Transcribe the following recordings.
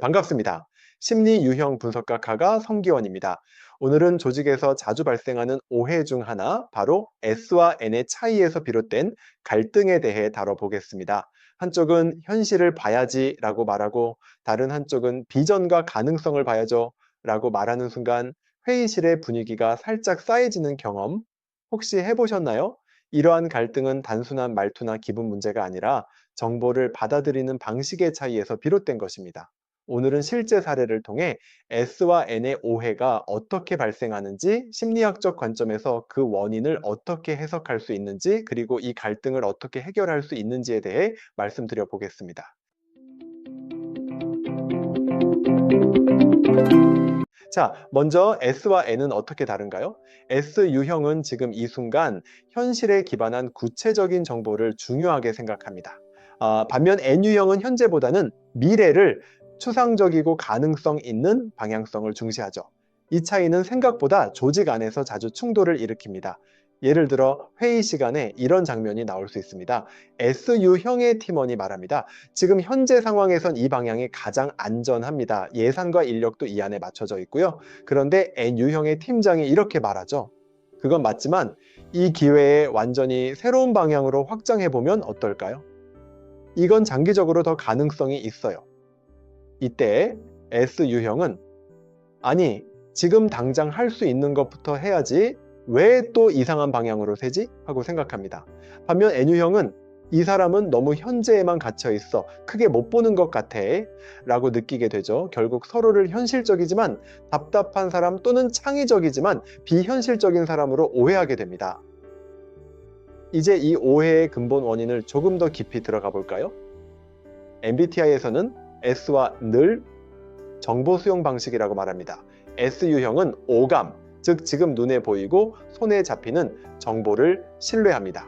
반갑습니다. 심리 유형 분석가카가 성기원입니다. 오늘은 조직에서 자주 발생하는 오해 중 하나, 바로 S와 N의 차이에서 비롯된 갈등에 대해 다뤄보겠습니다. 한쪽은 현실을 봐야지 라고 말하고 다른 한쪽은 비전과 가능성을 봐야죠 라고 말하는 순간 회의실의 분위기가 살짝 쌓여지는 경험 혹시 해보셨나요? 이러한 갈등은 단순한 말투나 기분 문제가 아니라 정보를 받아들이는 방식의 차이에서 비롯된 것입니다. 오늘은 실제 사례를 통해 S와 N의 오해가 어떻게 발생하는지 심리학적 관점에서 그 원인을 어떻게 해석할 수 있는지 그리고 이 갈등을 어떻게 해결할 수 있는지에 대해 말씀드려 보겠습니다. 자, 먼저 S와 N은 어떻게 다른가요? S 유형은 지금 이 순간 현실에 기반한 구체적인 정보를 중요하게 생각합니다. 아, 반면 N 유형은 현재보다는 미래를 추상적이고 가능성 있는 방향성을 중시하죠. 이 차이는 생각보다 조직 안에서 자주 충돌을 일으킵니다. 예를 들어 회의 시간에 이런 장면이 나올 수 있습니다. SU형의 팀원이 말합니다. 지금 현재 상황에선 이 방향이 가장 안전합니다. 예산과 인력도 이 안에 맞춰져 있고요. 그런데 NU형의 팀장이 이렇게 말하죠. 그건 맞지만 이 기회에 완전히 새로운 방향으로 확장해 보면 어떨까요? 이건 장기적으로 더 가능성이 있어요. 이때 S 유형은 아니 지금 당장 할 수 있는 것부터 해야지 왜 또 이상한 방향으로 세지? 하고 생각합니다. 반면 N 유형은 이 사람은 너무 현재에만 갇혀 있어 크게 못 보는 것 같아 라고 느끼게 되죠. 결국 서로를 현실적이지만 답답한 사람 또는 창의적이지만 비현실적인 사람으로 오해하게 됩니다. 이제 이 오해의 근본 원인을 조금 더 깊이 들어가 볼까요? MBTI에서는 S와 늘 정보 수용 방식이라고 말합니다. S 유형은 오감, 즉 지금 눈에 보이고 손에 잡히는 정보를 신뢰합니다.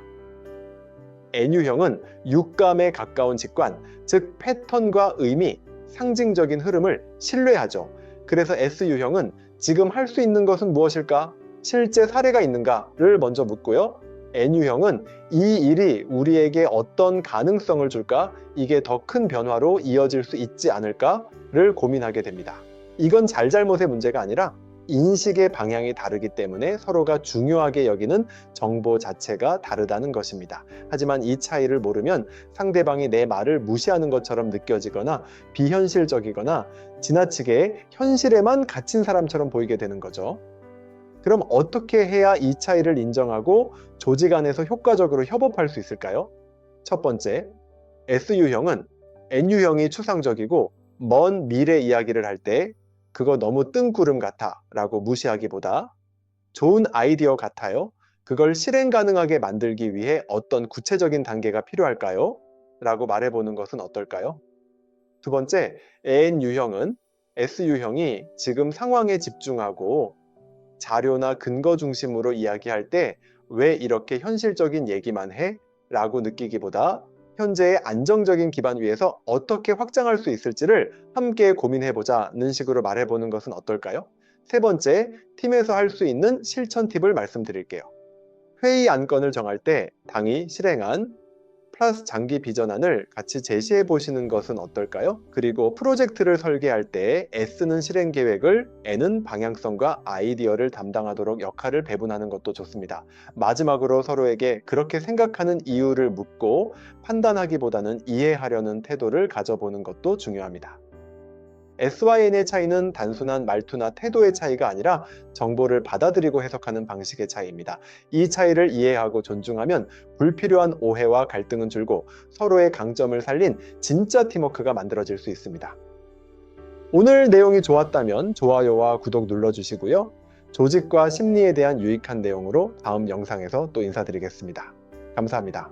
N 유형은 육감에 가까운 직관, 즉 패턴과 의미, 상징적인 흐름을 신뢰하죠. 그래서 S 유형은 지금 할 수 있는 것은 무엇일까? 실제 사례가 있는가를 먼저 묻고요. N유형은 이 일이 우리에게 어떤 가능성을 줄까? 이게 더 큰 변화로 이어질 수 있지 않을까를 고민하게 됩니다. 이건 잘잘못의 문제가 아니라 인식의 방향이 다르기 때문에 서로가 중요하게 여기는 정보 자체가 다르다는 것입니다. 하지만 이 차이를 모르면 상대방이 내 말을 무시하는 것처럼 느껴지거나 비현실적이거나 지나치게 현실에만 갇힌 사람처럼 보이게 되는 거죠. 그럼 어떻게 해야 이 차이를 인정하고 조직 안에서 효과적으로 협업할 수 있을까요? 첫 번째, SU형은 NU형이 추상적이고 먼 미래 이야기를 할 때 그거 너무 뜬구름 같아 라고 무시하기보다 좋은 아이디어 같아요. 그걸 실행 가능하게 만들기 위해 어떤 구체적인 단계가 필요할까요? 라고 말해보는 것은 어떨까요? 두 번째, NU형은 SU형이 지금 상황에 집중하고 자료나 근거 중심으로 이야기할 때 왜 이렇게 현실적인 얘기만 해? 라고 느끼기보다 현재의 안정적인 기반 위에서 어떻게 확장할 수 있을지를 함께 고민해 보자는 식으로 말해보는 것은 어떨까요? 세 번째, 팀에서 할 수 있는 실천 팁을 말씀드릴게요. 회의 안건을 정할 때 당이 실행한 플러스 장기 비전안을 같이 제시해 보시는 것은 어떨까요? 그리고 프로젝트를 설계할 때 S는 실행 계획을 N은 방향성과 아이디어를 담당하도록 역할을 배분하는 것도 좋습니다. 마지막으로 서로에게 그렇게 생각하는 이유를 묻고 판단하기보다는 이해하려는 태도를 가져보는 것도 중요합니다. SYN의 차이는 단순한 말투나 태도의 차이가 아니라 정보를 받아들이고 해석하는 방식의 차이입니다. 이 차이를 이해하고 존중하면 불필요한 오해와 갈등은 줄고 서로의 강점을 살린 진짜 팀워크가 만들어질 수 있습니다. 오늘 내용이 좋았다면 좋아요와 구독 눌러주시고요. 조직과 심리에 대한 유익한 내용으로 다음 영상에서 또 인사드리겠습니다. 감사합니다.